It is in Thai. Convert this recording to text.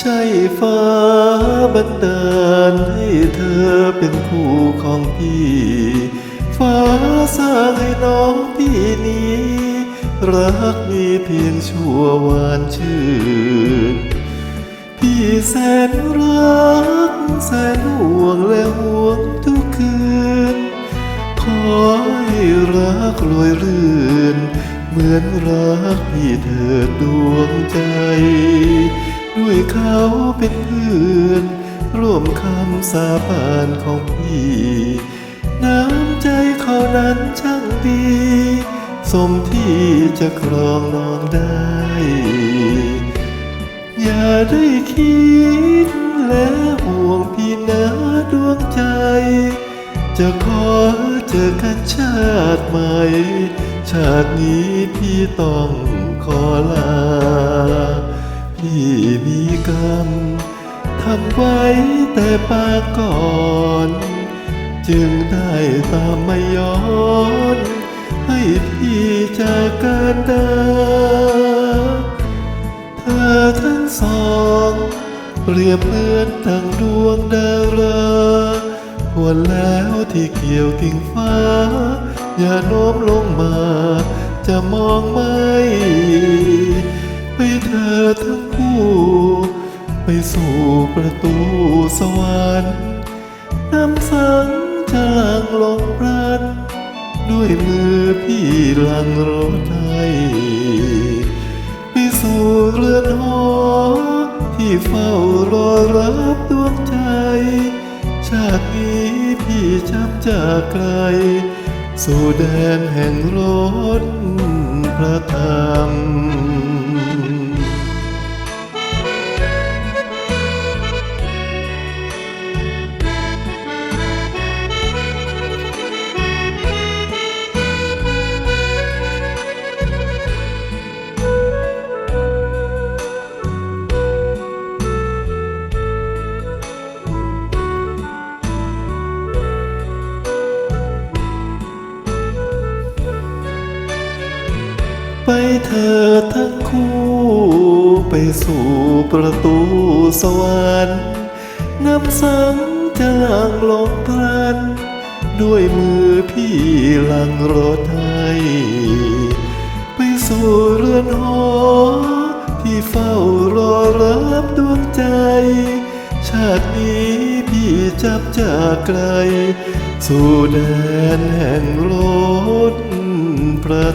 ใช่ฟ้าบันดาลให้เธอเป็นคู่ของพี่ ฟ้าสร้างให้น้องพี่นี้ รักมีเพียงชั่ววานชื่น พี่แสนรักแสนห่วงและห่วงทุกคืน ขอให้รักรวยรื่น เหมือนรักพี่เถิดดวงใจ ด้วยเขาเป็นเพื่อน ร่วมคำสาบานของพี่ น้ำใจเขานั้นช่างดี สมที่จะครองน้องได้ อย่าได้คิดและห่วงพี่นะดวงใจ จะขอเจอกันชาติใหม่ ชาตินี้พี่ต้องขอลา พี่มีกรรมทำไว้แต่ปางก่อน จึงได้ตามมาย้อน ให้พี่จากการดาเธอทั้งสองเปรียบเหมือนดังดวงดาราควรแล้วที่เกี่ยวกิ่งฟ้า อย่าโน้มลงมาจะมองไม่ให้เธ อทั้งคู่ ไปสู่ประตูสวรรค์น้ำสังจะลังลงพรันด้วยมือพี่หลังรถไทยไปสู่เรือนหอที่เฝ้ารอรับดวงใจ ชาตินี้พี่จับจากไกล สู่แดนแห่งรถพระธรรม ไปเธอทั้งคู่ไปสู่ประตูสวรรค์น้ำสังจะหลังลงพลัน ด้วยมือพี่หลังรถไทยไปสู่เรือนหอที่เฝ้ารอรับดวงใจ ชาตินี้พี่จับจากไกล สู่แดนแห่งรถพระ